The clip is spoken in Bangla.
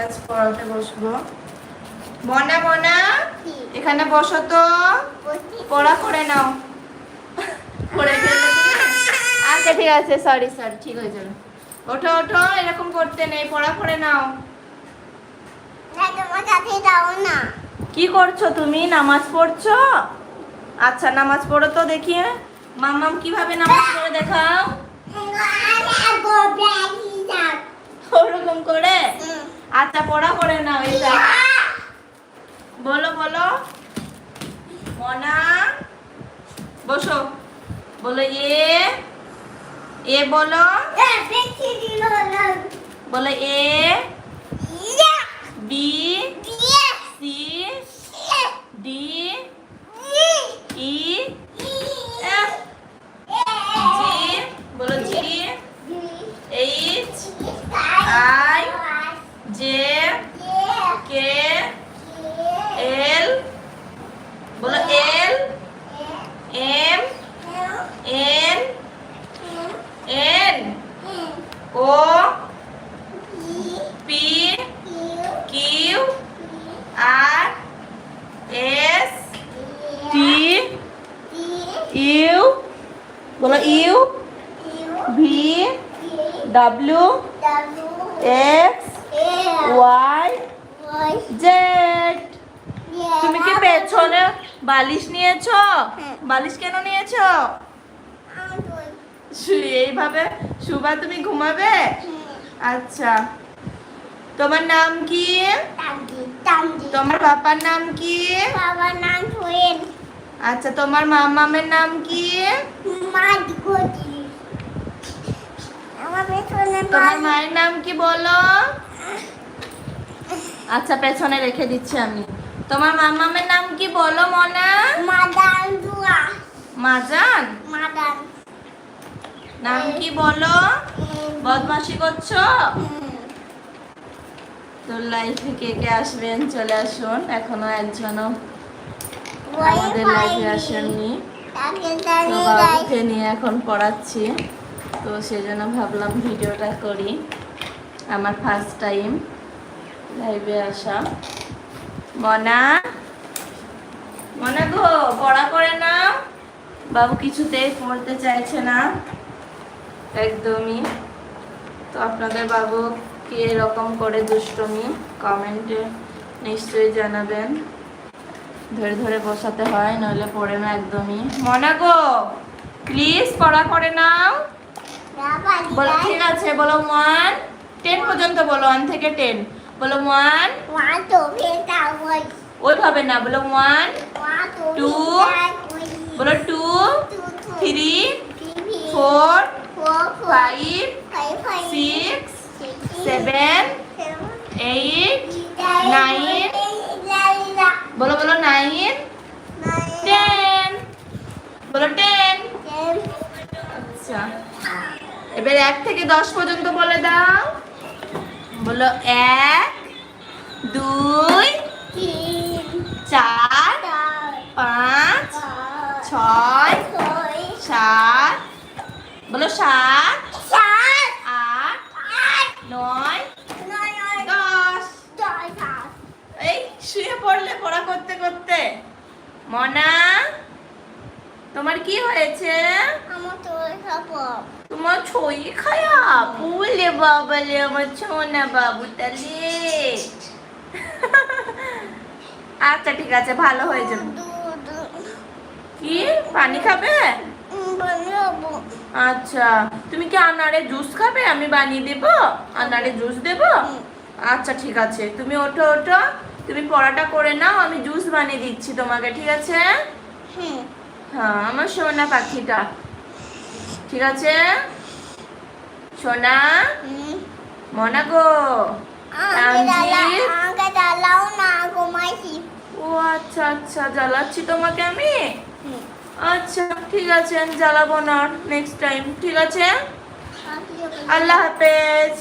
আজ পড়াতে বসবো? এখানে বসো তো। পড়া করে নাও। আচ্ছা ঠিক আছে সরি সরি ঠিক হয়ে যাবে ওঠো ওঠো, এরকম করতে নেই, পড়া করে নাও। কি করছ তুমি? নামাজ পড়ছো? আচ্ছা নামাজ পড়ো তো দেখি মাম্মাম, কীভাবে নামাজ পড়ে দেখাও ওরকম করে আচ্ছা পড়া করে না এটা বলো বলো। মনা বসো। বলো এ এ বলো। বলো এ ইউ বলো U V W X Y Z. তুমি কি পেছনে বালিশ নিয়েছো? হ্যাঁ। বালিশ কেন নিয়েছো? এইভাবে সুবা তুমি ঘুমাবে? আচ্ছা। তোমার নাম কি? তোমার পাপার নাম কি? বাবার নাম সোহেল। আচ্ছা তোমার মামামের নাম কি? তোমার মায়ের নাম কি বলো? আচ্ছা পেছনে রেখে দিচ্ছি আমি। তোমার মামামের নাম কি বলো মনা? মাদান মাজান? মাদান। নাম কি বলো? বদমাশি করছ? তোর লাইফে কে কে আসবেন? চলে আসুন এখনও একজনও আমাদের লাইফে আসেননি তো বাবুকে নিয়ে এখন পড়াচ্ছি। তো সেজন্য ভাবলাম ভিডিওটা করি। আমার ফার্স্ট টাইম লাইভে আসা। মনা? মনা গো, পড়া করে না বাবু কিছুতেই পড়তে চাইছে না। একদমই। তো আপনাদের বাবু কি এরকম করে দুষ্টমি? কমেন্টে নিশ্চয়ই জানাবেন। ধরে ধরে বসাতে হয়, নইলে পড়ে না একদমই। মনা গো প্লিজ পড়া করে নাও। বলো, ঠিক আছে, বলো ওয়ান টেন পর্যন্ত বলো ওয়ান থেকে টেন বলো ওয়ান ওইভাবে না, বলো ওয়ান টু বলো two three four five six seven eight nine বলো বলো নাইন টেন বলো টেন আচ্ছা এবার এক থেকে দশ পর্যন্ত বলে দাও। বলো এক, দুই, চার, পাঁচ, ছয়, সাত, বলো সাত, আট, নয়, দশ। এই শুয়ে পড়লে পড়া করতে করতে। মনা তোমার কি হয়েছে? তোমার ছই খারাপ? বলে বাবালে আমার ছোনা বাবু তালে আচ্ছা ঠিক আছে ভালো হয়ে যাবে। কি? পানি খাবে? আচ্ছা তুমি কি আনারে জুস খাবে? আমি বানিয়ে দেব? আনারে জুস দেব? আচ্ছা ঠিক আছে তুমি ওঠো ওঠো। তুমি পড়াটা করে নাও আমি জুস বানিয়ে দিচ্ছি তোমাকে ঠিক আছে? হ্যাঁ আমার সোনা পাখিটা। ঠিক আছে? সোনা? মনা গো? জ্বালাও না ঘুমাইছি ও আচ্ছা আচ্ছা জ্বালাচ্ছি তোমাকে আমি? আচ্ছা ঠিক আছে আমি জ্বালাবো না নেক্সট টাইম ঠিক আছে? আল্লাহ হাফেজ।